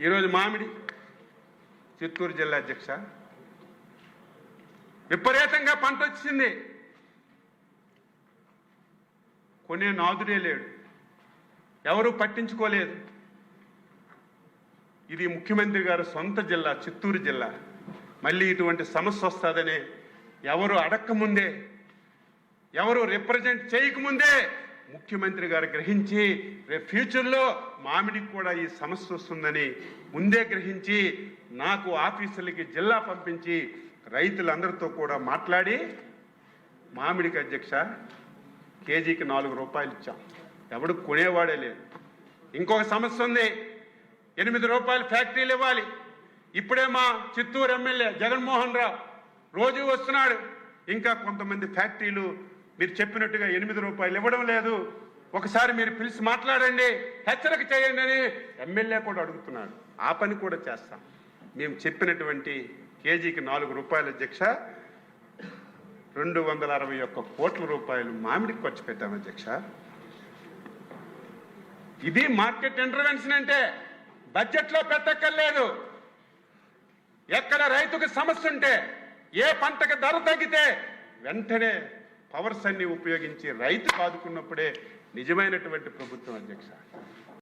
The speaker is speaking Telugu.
ఈరోజు మామిడి చిత్తూరు జిల్లా అధ్యక్ష. విపరీతంగా పంట వచ్చింది. కొనే నాదుడే లేడు. ఎవరు పట్టించుకోలేదు. ఇది ముఖ్యమంత్రి గారు సొంత జిల్లా చిత్తూరు జిల్లా. మళ్ళీ ఇటువంటి సమస్య వస్తుందని ఎవరు అడక్కముందే ఎవరు రిప్రజెంట్ చేయకముందే ముఖ్యమంత్రి గారు గ్రహించి రేపు ఫ్యూచర్లో మామిడికి కూడా ఈ సమస్య వస్తుందని ముందే గ్రహించి నాకు ఆఫీసులకి జిల్లా పంపించి రైతులందరితో కూడా మాట్లాడి మామిడికి అధ్యక్ష కేజీకి నాలుగు రూపాయలు ఇచ్చాం. ఎవడు కొనేవాడే లేదు. ఇంకొక సమస్య ఉంది. ఎనిమిది రూపాయలు ఫ్యాక్టరీలు ఇవ్వాలి. ఇప్పుడే మా చిత్తూరు ఎమ్మెల్యే జగన్మోహన్ రావు రోజు వస్తున్నాడు. ఇంకా కొంతమంది ఫ్యాక్టరీలు మీరు చెప్పినట్టుగా ఎనిమిది రూపాయలు ఇవ్వడం లేదు. ఒకసారి మీరు పిలిచి మాట్లాడండి. హెచ్చరిక చేయండి అని ఎమ్మెల్యే కూడా అడుగుతున్నాడు. ఆ పని కూడా చేస్తాం. మేము చెప్పినటువంటి కేజీకి నాలుగు రూపాయల అధ్యక్ష రెండు వందల అరవై ఒక్క కోట్ల రూపాయలు మామిడికి ఖర్చు పెట్టాం అధ్యక్ష. ఇది మార్కెట్ ఇంటర్వెన్షన్ అంటే బడ్జెట్లో పెట్టక్కర్లేదు. ఎక్కడ రైతుకు సమస్య ఉంటే ఏ పంటకు ధర తగ్గితే వెంటనే పవర్స్ అన్ని ఉపయోగించి రైతు ఆదుకున్నప్పుడే నిజమైనటువంటి ప్రభుత్వం అధ్యక్ష.